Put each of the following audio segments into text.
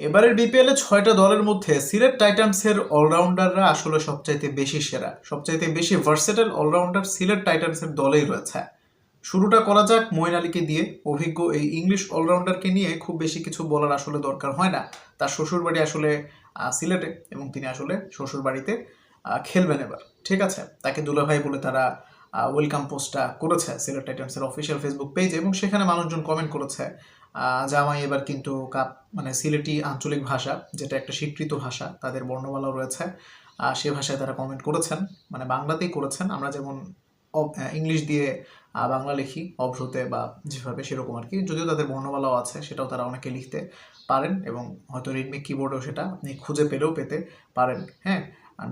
এবারের বিপিএলে ছয়টা দলের মধ্যে সিলেট টাইটান্সের অলরাউন্ডাররা আসলে সবচাইতে বেশি সেরা, সবচাইতে বেশি ভার্সেটাইল অলরাউন্ডার সিলেট টাইটান্সের দলেই রয়েছে। শুরুটা করা যাক মঈন আলীকে দিয়ে। অভিজ্ঞ এই ইংলিশ অলরাউন্ডারকে নিয়ে খুব বেশি কিছু বলার আসলে দরকার হয় না। তার শ্বশুরবাড়ি আসলে সিলেটে এবং তিনি আসলে শ্বশুরবাড়িতে খেলবেন এবার। ঠিক আছে? তাকে দুলাভাই বলে তারা ওয়েলকাম পোস্টটা করেছে সিলেট টাইটান্সের অফিসিয়াল ফেসবুক পেজে এবং সেখানে মানুষজন কমেন্ট করেছে জামাই এবার কিন্তু কাপ মানে সিলেটি আঞ্চলিক ভাষা, যেটা একটা স্বীকৃত ভাষা, তাদের বর্ণমালাও রয়েছে। সে ভাষায় তারা কমেন্ট করেছেন মানে বাংলাতেই করেছেন। আমরা যেমন ইংলিশ দিয়ে বাংলা লিখি, অভ্রতে বা যেভাবে সেরকম আর কি, যদিও তাদের বর্ণমালাও আছে, সেটাও তারা অনেকে লিখতে পারেন এবং হয়তো রেডমি কিবোর্ডেও সেটা আপনি খুঁজে পেলেও পেতে পারেন হ্যাঁ?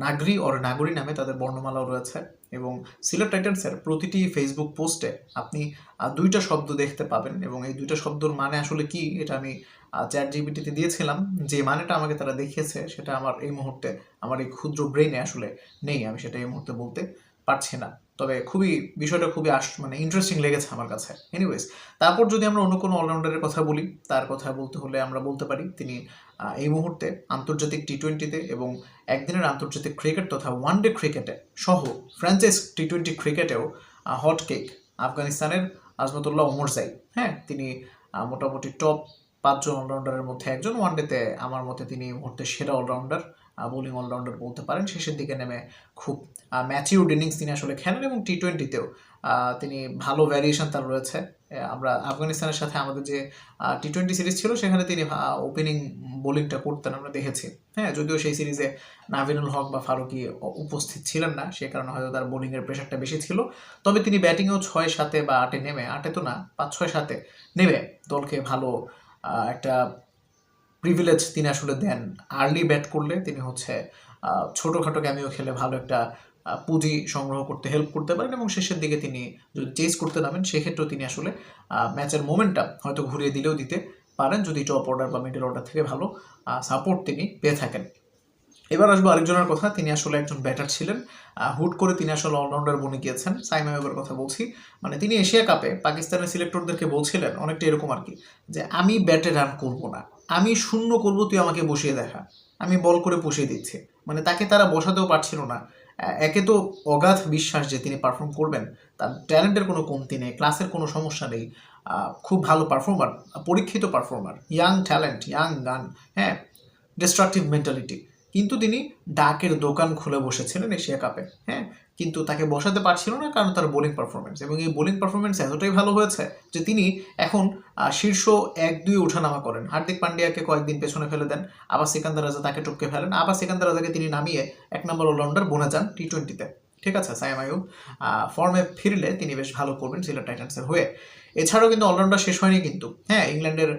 নাগরি ওর নাগরী নামে তাদের বর্ণমালাও রয়েছে। এবং সিলেট টাইটান্সের প্রতিটি ফেসবুক পোস্টে আপনি দুইটা শব্দ দেখতে পাবেন এবং এই দুইটা শব্দর মানে আসলে কি এটা আমি চ্যাট জিবিটিতে দিয়েছিলাম। যে মানেটা আমাকে তারা দেখিয়েছে সেটা আমার এই মুহূর্তে, আমার এই ক্ষুদ্র ব্রেনে আসলে নেই, আমি সেটা এই মুহূর্তে বলতে পারছি না। তবে খুবই, বিষয়টা খুবই আস মানে ইন্টারেস্টিং লেগেছে আমার কাছে। এনিওয়েজ তারপর যদি আমরা অন্য কোনো অলরাউন্ডারের কথা বলি, তার কথা বলতে হলে আমরা বলতে পারি, তিনি এই মুহূর্তে আন্তর্জাতিক টি টোয়েন্টিতে এবং একদিনের আন্তর্জাতিক ক্রিকেট তথা ওয়ান ডে ক্রিকেটে সহ ফ্র্যাঞ্চাইজ টি টোয়েন্টি ক্রিকেটেও হট কেক আফগানিস্তানের আজমতুল্লাহ ওমরজাই হ্যাঁ তিনি মোটামুটি টপ পাঁচজন অলরাউন্ডারের মধ্যে একজন। ওয়ান ডেতে আমার মতে তিনি মুহূর্তে সেরা অলরাউন্ডার বোলিং অলরাউন্ডার বলতে পারেন। শেষের দিকে নেমে খুব ম্যাচিউড ইনিংস তিনি আসলে খেলেন এবং টি টোয়েন্টিতেও তিনি ভালো ভ্যারিয়েশন তার রয়েছে। আমরা আফগানিস্তানের সাথে আমাদের যে টি টোয়েন্টি সিরিজ ছিল, সেখানে তিনি ওপেনিং বোলিংটা করতেন আমরা দেখেছি। হ্যাঁ যদিও সেই সিরিজে নাভিনুল হক বা ফারুকি উপস্থিত ছিলেন না, সে কারণে হয়তো তার বোলিংয়ের প্রেশারটা বেশি ছিল। তবে তিনি ব্যাটিংয়েও ছয় সাতে বা আটে নেমে, আটে তো না, পাঁচ, ছয় সাতে নেমে দলকে ভালো একটা প্রিভিলেজ তিনি আসলে দেন। আর্লি ব্যাট করলে তিনি হচ্ছে ছোটোখাটো ক্যামিও খেলে ভালো একটা পুঁজি সংগ্রহ করতে হেল্প করতে পারেন এবং শেষের দিকে তিনি যদি চেস করতে নামেন, সেক্ষেত্রেও তিনি আসলে ম্যাচের মোমেন্টটা হয়তো ঘুরিয়ে দিলেও দিতে পারেন। যদি টপ অর্ডার বা মিডল অর্ডার থেকে ভালো সাপোর্ট তিনি পেয়ে থাকেন। এবার আসব আরেকজনের কথা। তিনি আসলে একজন ব্যাটার ছিলেন। হুট করে তিনি আসলে অলরাউন্ডার বনে গিয়েছেন। সাইমা এবার কথা বলছি। মানে তিনি এশিয়া কাপে পাকিস্তানের সিলেক্টরদেরকে বলছিলেন, অনেকটা এরকম আর কি, যে আমি ব্যাটে রান করব না। আমি শূন্য করব, তুই আমাকে বসিয়ে দেখা। আমি বল করে বসিয়ে দিচ্ছি। মানে তাকে তারা বসাতেও পারছিল না। একে তো অগাধ বিশ্বাস যে তিনি পারফর্ম করবেন। তার ট্যালেন্টের কোনো কমতি নেই ক্লাসের কোনো সমস্যা নেই। খুব ভালো পারফর্মার পরীক্ষিত performer young talent young gun হ্যাঁ ডিস্ট্রাকটিভ মেন্টালিটি কিন্তু তিনি ডাকের দোকান খুলে বসেছিলেন এশিয়া কাপে হ্যাঁ? কিন্তু তাকে বসাতে পারছিল না কারণ তার বোলিং পারফরমেন্স এবং এই বোলিং পারফরমেন্স এতটাই ভালো হয়েছে যে তিনি এখন শীর্ষ এক দুই ওঠানামা করেন। হার্দিক পান্ডিয়াকে কয়েকদিন পেছনে ফেলে দেন আবার সিকান্দার রাজা তাকে টপকে ফেলেন আবার সিকান্দার রাজাকে তিনি নামিয়ে এক নম্বর অলরাউন্ডার বোনা যান টি টোয়েন্টিতে ঠিক আছে সাইম ফর্মে ফিরলে তিনি বেশ ভালো করবেন সিলেট টাইটান্সের হয়ে। এছাড়াও কিন্তু অলরাউন্ডার শেষ হয়নি কিন্তু হ্যাঁ? ইংল্যান্ডের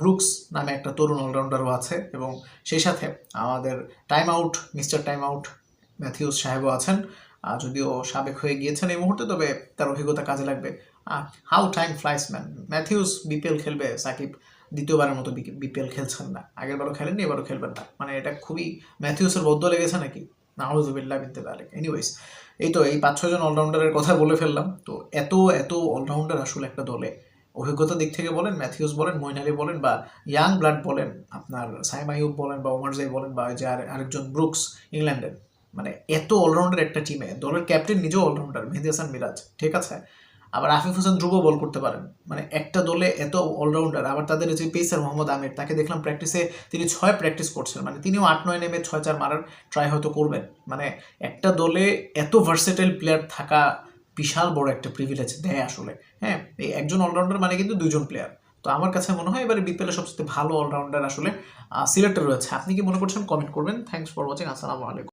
ব্রুকস নামে একটা তরুণ অলরাউন্ডারও আছে এবং সেই সাথে আমাদের time out mister time out Mathews সাহেবও আছেন। যদিও সাবেক হয়ে গিয়েছেন এই মুহূর্তে, তবে তার অভিজ্ঞতা কাজে লাগবে। How time flies man Mathews BPL খেলবে, সাকিব দ্বিতীয়বারের মতো বিপিএল খেলছেন না। আগের বারও খেলেননি, এবারও খেলবেন না। মানে এটা খুবই ম্যাথিউসের বদ্ধ লেগেছে নাকি? নাহজুবিল্লাহ বিনতে পারে এনিওয়েজ এই তো এই পাঁচ ছজন অলরাউন্ডারের কথা বলে ফেললাম। তো এত এত অলরাউন্ডার আসলে একটা দলে। অভিজ্ঞতা দিক থেকে বলেন ম্যাথিউস বলেন মইন আলী বলেন বা ইয়াং ব্লাড বলেন, আপনার সাইম আইব বলেন বা ওমারজাই বলেন বা যে আর আরেকজন ব্রুকস ইংল্যান্ডের মানে এত অলরাউন্ডার একটা টিমে দলের ক্যাপ্টেন নিজেও অলরাউন্ডার মেহেদি হাসান মিরাজ ঠিক আছে? আবার আফিফ হোসেন ধ্রুব বল করতে পারেন। মানে একটা দলে এত অলরাউন্ডার আবার তাদের যে পেসার মোহাম্মদ আমির, তাকে দেখলাম প্র্যাকটিসে তিনি ছয় প্র্যাকটিস করছেন। মানে তিনিও আট, নয় নেমে ছয়, চার মারার ট্রাই হয়তো করবেন। মানে একটা দলে এত ভার্সেটাইল প্লেয়ার থাকা বিশাল বড় একটা প্রিভিলেজ দেয় আসলে। হ্যাঁ এই একজন অলরাউন্ডার মানে কিন্তু দুজন প্লেয়ার তো আমার কাছে মনে হয় এবারে বিপিএলের সবচেয়ে ভালো অলরাউন্ডার আসলে সিলেক্টর রয়েছে। আপনি কি মনে করছেন? কমেন্ট করবেন। থ্যাংকস ফর ওয়াচিং আসসালামু আলাইকুম।